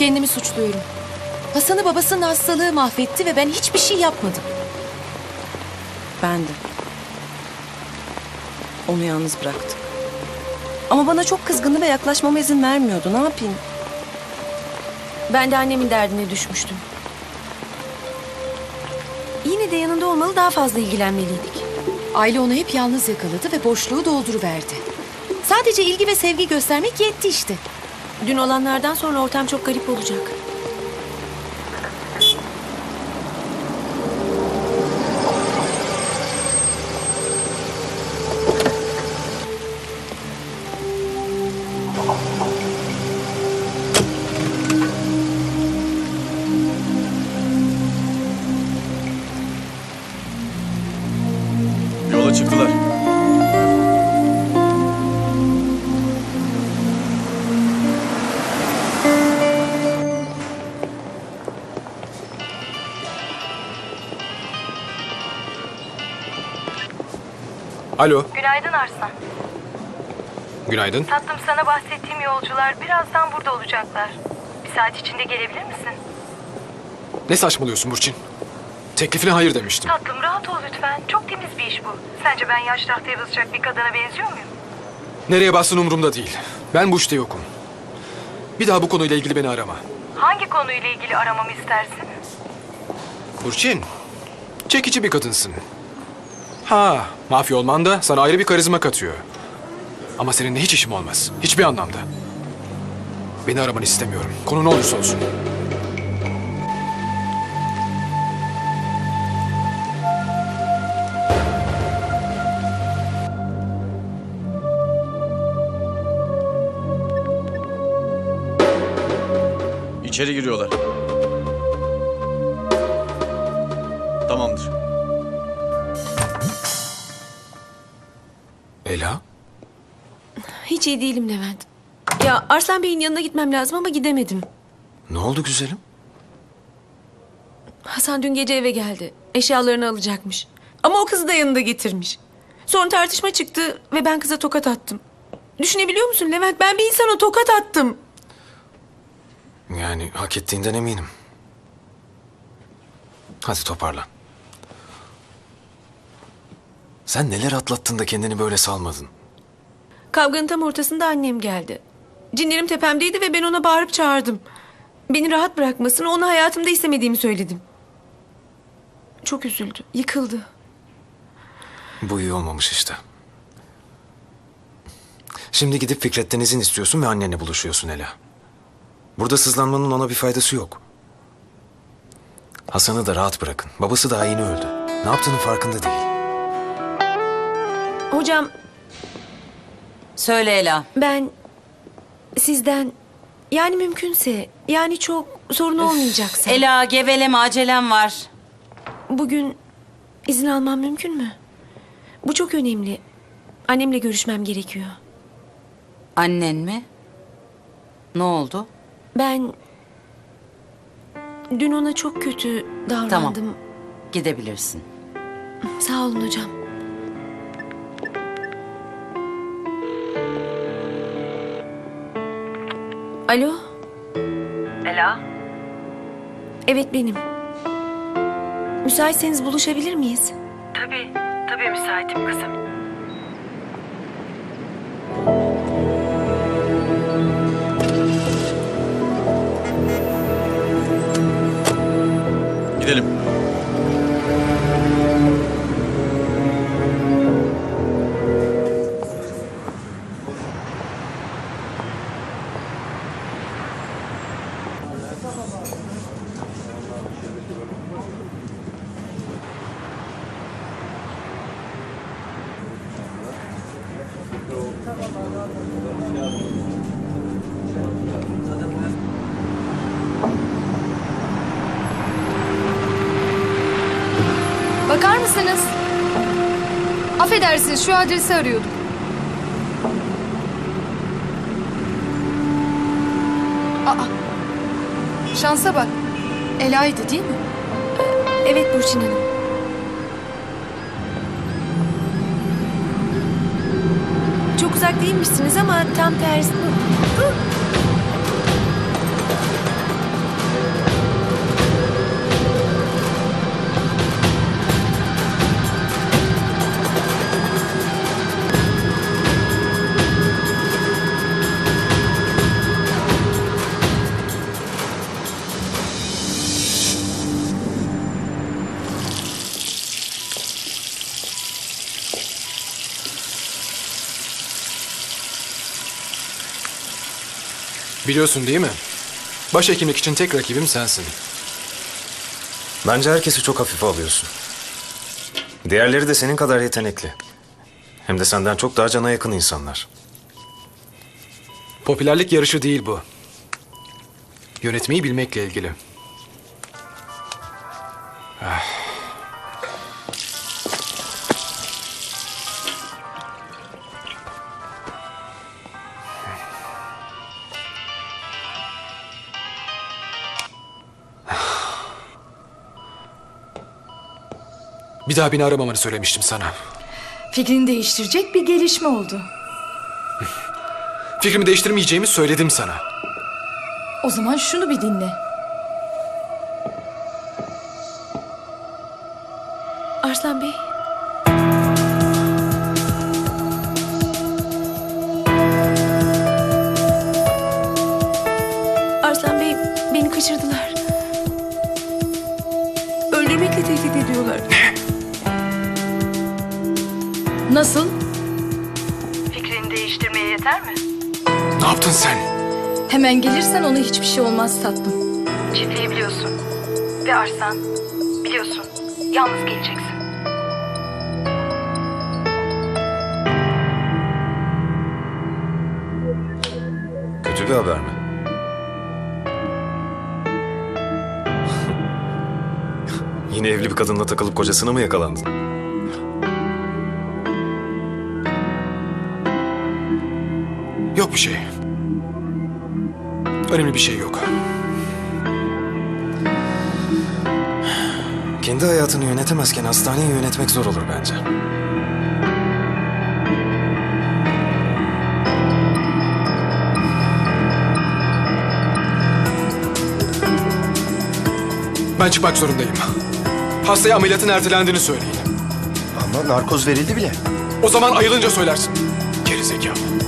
Kendimi suçluyorum. Hasan'ı babasının hastalığı mahvetti ve ben hiçbir şey yapmadım. Ben de. Onu yalnız bıraktım. Ama bana çok kızgındı ve yaklaşmama izin vermiyordu. Ne yapayım? Ben de annemin derdine düşmüştüm. Yine de yanında olmalı daha fazla ilgilenmeliydik. Aile onu hep yalnız yakaladı ve boşluğu dolduruverdi. Sadece ilgi ve sevgi göstermek yetti işte. Dün olanlardan sonra ortam çok garip olacak. Alo, Günaydın Arslan. günaydın. Tatlım sana bahsettiğim yolcular birazdan burada olacaklar. Bir saat içinde gelebilir misin? Ne saçmalıyorsun Burçin? Teklifine hayır demiştim. Tatlım rahat ol lütfen. Çok temiz bir iş bu. Sence ben yaş tahtaya basacak bir kadına benziyor muyum? Nereye bassın umurumda değil. Ben bu işte yokum. Bir daha bu konuyla ilgili beni arama. Hangi konuyla ilgili aramamı istersin? Burçin, çekici bir kadınsın. Ha, mafya olman da sana ayrı bir karizma katıyor. Ama seninle hiç işim olmaz. Hiçbir anlamda. Beni aramanı istemiyorum. Konu ne olursa olsun. İçeri giriyorlar. Tamamdır. Ela? Hiç iyi değilim Levent. Ya Arslan Bey'in yanına gitmem lazım ama gidemedim. Ne oldu güzelim? Hasan dün gece eve geldi. Eşyalarını alacakmış. Ama o kızı da yanında getirmiş. Sonra tartışma çıktı ve ben kıza tokat attım. Düşünebiliyor musun Levent? Ben bir insana tokat attım. Yani hak ettiğinden eminim. Hadi toparlan. Sen neler atlattın da kendini böyle salmadın? Kavganın tam ortasında annem geldi. Cinlerim tepemdeydi ve ben ona bağırıp çağırdım. Beni rahat bırakmasını, onu hayatımda istemediğimi söyledim. Çok üzüldü, yıkıldı. Bu iyi olmamış işte. Şimdi gidip Fikret'ten izin istiyorsun ve annenle buluşuyorsun Ela. Burada sızlanmanın ona bir faydası yok. Hasan'ı da rahat bırakın. Babası daha yeni öldü. Ne yaptığının farkında değil. Hocam Söyle Ela. ben sizden yani mümkünse yani çok sorun olmayacaksa Ela geveleme acelem var. bugün izin almam mümkün mü? Bu çok önemli. Annemle görüşmem gerekiyor. Annen mi? Ne oldu? Ben dün ona çok kötü davrandım. Tamam. Gidebilirsin. Sağ olun hocam. Alo, Ela? evet benim. Müsaitseniz buluşabilir miyiz? Tabii, tabii müsaitim kızım. Gidelim. Bakar mısınız? Affedersiniz şu adresi arıyordum. Aa. Şansa bak. Ela'ydı değil mi? Evet Burçin Hanım. Çok uzak değilmişsiniz ama tam tersi. Biliyorsun değil mi? Başhekimlik için tek rakibim sensin. Bence herkesi çok hafife alıyorsun. Diğerleri de senin kadar yetenekli. Hem de senden çok daha cana yakın insanlar. Popülerlik yarışı değil bu. Yönetmeyi bilmekle ilgili. Ah. Bir daha beni aramamanı söylemiştim sana. Fikrini değiştirecek bir gelişme oldu. Fikrimi değiştirmeyeceğimi söyledim sana. O zaman şunu bir dinle. Arslan Bey. Fikrini değiştirmeye yeter mi? Ne yaptın sen? Hemen gelirsen ona hiçbir şey olmaz tatlım. Çiftliği biliyorsun. Ve Arslan. Biliyorsun. Yalnız geleceksin. Kötü bir haber mi? Yine evli bir kadınla takılıp kocasına mı yakalandın? Yok bir şey. Önemli bir şey yok. Kendi hayatını yönetemezken hastaneyi yönetmek zor olur bence. Ben çıkmak zorundayım. Hastaya ameliyatın ertelendiğini söyleyin. Ama narkoz verildi bile. O zaman ayılınca söylersin. Geri zekalı.